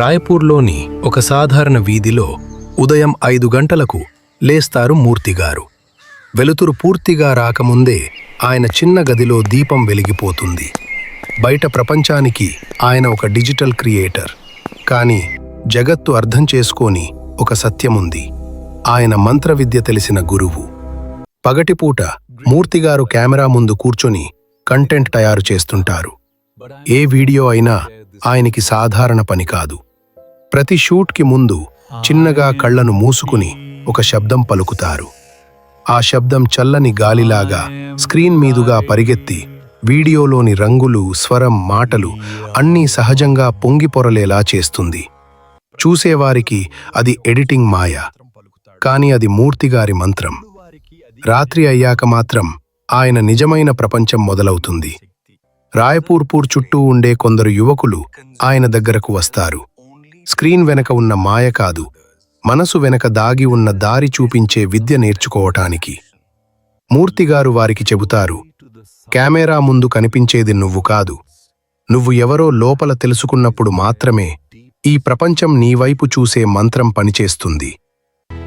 రాయపూర్లోని ఒక సాధారణ వీధిలో ఉదయం ఐదు గంటలకు లేస్తారు మూర్తిగారు. వెలుతురు పూర్తిగా రాకముందే ఆయన చిన్న గదిలో దీపం వెలిగిపోతుంది. బయట ప్రపంచానికి ఆయన ఒక డిజిటల్ క్రియేటర్. కానీ జగత్తు అర్థం చేసుకోని ఒక సత్యముంది. ఆయన మంత్ర విద్య తెలిసిన గురువు. పగటిపూట మూర్తిగారు కెమెరా ముందు కూర్చొని కంటెంట్ తయారు చేస్తుంటారు. ఏ వీడియో అయినా ఆయనకి సాధారణ పని కాదు. ప్రతి షూట్కి ముందు చిన్నగా కళ్ళను మూసుకుని ఒక శబ్దం పలుకుతారు. ఆ శబ్దం చల్లని గాలిలాగా స్క్రీన్ మీదుగా పరిగెత్తి వీడియోలోని రంగులు స్వరం మాటలు అన్నీ సహజంగా పొంగిపొరలేలా చేస్తుంది. చూసేవారికి అది ఎడిటింగ్ మాయ కాని అది మూర్తిగారి మంత్రం. రాత్రి అయ్యాక మాత్రం ఆయన నిజమైన ప్రపంచం మొదలవుతుంది. రాయపూర్పూర్ చుట్టూ ఉండే కొందరు యువకులు ఆయన దగ్గరకు వస్తారు. స్క్రీన్ వెనక ఉన్న మాయ కాదు. మనసు వెనక దాగి ఉన్న దారి చూపించే విద్య నేర్చుకోవటానికి. మూర్తిగారు వారికి చెబుతారు కెమెరా ముందు కనిపించేది నువ్వు కాదు. నువ్వు ఎవరో లోపల తెలుసుకున్నప్పుడు మాత్రమే ఈ ప్రపంచం నీ వైపు చూసే మంత్రం పనిచేస్తుంది.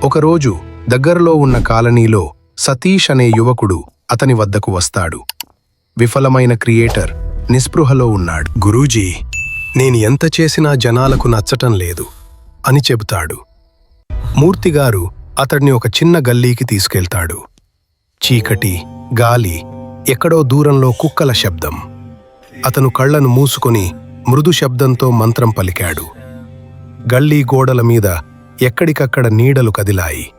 ఒకరోజు దగ్గరలో ఉన్న కాలనీలో సతీష్ అనే యువకుడు అతని వద్దకు వస్తాడు. విఫలమైన క్రియేటర్ నిస్పృహలో ఉన్నాడు. గురూజీ నేను ఎంత చేసినా జనాలకు నచ్చటం లేదు అని చెబుతాడు. మూర్తిగారు అతడిని ఒక చిన్న గల్లీకి తీసుకెళ్తాడు. చీకటి గాలి ఎక్కడో దూరంలో కుక్కల శబ్దం. అతను కళ్ళను మూసుకొని మృదు శబ్దంతో మంత్రం పలికాడు. గల్లీ గోడల మీద ఎక్కడికక్కడ నీడలు కదిలాయి.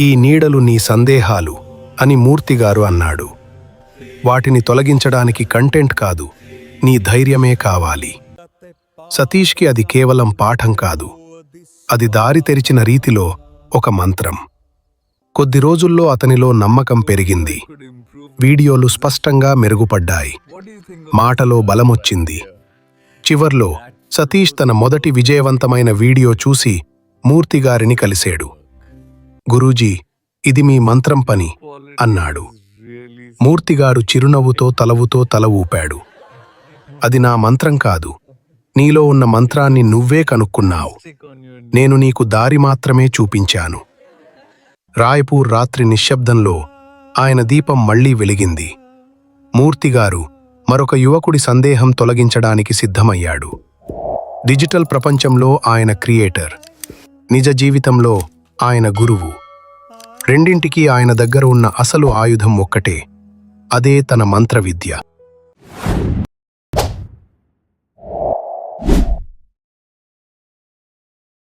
ఈ నీడలు నీ సందేహాలు అని మూర్తిగారు అన్నాడు. వాటిని తొలగించడానికి కంటెంట్ కాదు నీ ధైర్యమే కావాలి. సతీష్కి అది కేవలం పాఠం కాదు. అది దారి తెరిచిన రీతిలో ఒక మంత్రం. కొద్ది రోజుల్లో అతనిలో నమ్మకం పెరిగింది. వీడియోలు స్పష్టంగా మెరుగుపడ్డాయి. మాటలో బలమొచ్చింది. చివర్లో సతీష్ తన మొదటి విజయవంతమైన వీడియో చూసి మూర్తిగారిని కలిశాడు. గురూజీ ఇది మీ మంత్రం పని అన్నాడు. మూర్తిగారు చిరునవ్వుతో తలవుతో తల ఊపాడు. అది నా మంత్రం కాదు. నీలో ఉన్న మంత్రాన్ని నువ్వే కనుక్కున్నావు. నేను నీకు దారి మాత్రమే చూపించాను. రాయపూర్ రాత్రి నిశ్శబ్దంలో ఆయన దీపం మళ్ళీ వెలిగింది. మూర్తిగారు మరొక యువకుడి సందేహం తొలగించడానికి సిద్ధమయ్యాడు. డిజిటల్ ప్రపంచంలో ఆయన క్రియేటర్. నిజ జీవితంలో ఆయన గురువు. రెండింటికి ఆయన దగ్గర ఉన్న అసలు ఆయుధం ఒక్కటే. అదే తన మంత్ర విద్య